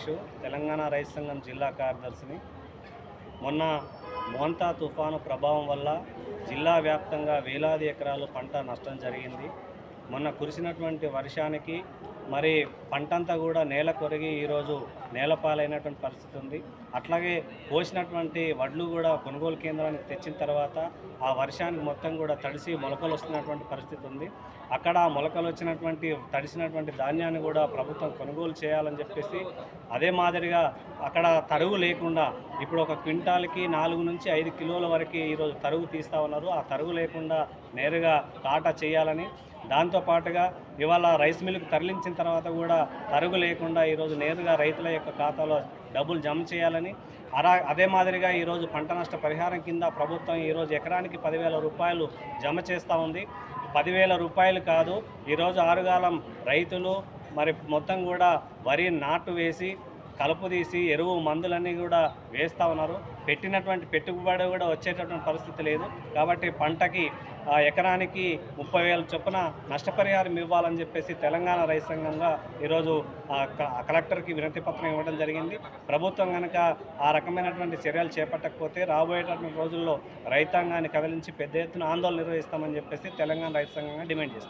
వెంకటేష్ తెలంగాణ రైతు సంఘం జిల్లా కార్యదర్శిని. మొన్న మోంతా తుఫాను ప్రభావం వల్ల జిల్లా వ్యాప్తంగా వేలాది ఎకరాలు పంట నష్టం జరిగింది. మొన్న కురిసినటువంటి వర్షానికి మరి పంటంతా కూడా నేల కొరిగి ఈరోజు నేలపాలైనటువంటి పరిస్థితి ఉంది. అట్లాగే కోసినటువంటి వడ్లు కూడా కొనుగోలు కేంద్రానికి తెచ్చిన తర్వాత ఆ వర్షానికి మొత్తం కూడా తడిసి మొలకలు వస్తున్నటువంటి పరిస్థితి ఉంది. అక్కడ మొలకలు వచ్చినటువంటి తడిసినటువంటి ధాన్యాన్ని కూడా ప్రభుత్వం కొనుగోలు చేయాలని చెప్పేసి అదే మాదిరిగా అక్కడ తరువు లేకుండా ఇప్పుడు ఒక క్వింటాల్కి నాలుగు నుంచి ఐదు కిలోల వరకు ఈరోజు తరుగు తీస్తూ ఉన్నారు. ఆ తరువు లేకుండా నేరుగా కాటా చేయాలని దాంతోపాటుగా ఇవాళ రైస్ మిల్లుకు తరలించిన తర్వాత కూడా తరుగు లేకుండా ఈరోజు నేరుగా రైతుల యొక్క ఖాతాలో డబ్బులు జమ చేయాలని అలా అదే మాదిరిగా ఈరోజు పంట నష్ట పరిహారం కింద ప్రభుత్వం ఈరోజు ఎకరానికి పదివేల రూపాయలు జమ చేస్తూ ఉంది. పదివేల రూపాయలు కాదు ఈరోజు ఆరుగాలం రైతులు మరి మొత్తం కూడా వరి నాటు వేసి కలుపు తీసి ఎరువు మందులన్నీ కూడా వేస్తూ ఉన్నారు. పెట్టినటువంటి పెట్టుబడి కూడా వచ్చేటటువంటి పరిస్థితి లేదు. కాబట్టి పంటకి ఆ ఎకరానికి ముప్పై వేల చొప్పున నష్టపరిహారం ఇవ్వాలని చెప్పేసి తెలంగాణ రైతు సంఘంగా ఈరోజు కలెక్టర్కి వినతి పత్రం ఇవ్వడం జరిగింది. ప్రభుత్వం కనుక ఆ రకమైనటువంటి చర్యలు చేపట్టకపోతే రాబోయేటటువంటి రోజుల్లో రైతాంగాన్ని కదిలించి పెద్ద ఎత్తున ఆందోళన నిర్వహిస్తామని చెప్పేసి తెలంగాణ రైతు సంఘంగా డిమాండ్ చేస్తాం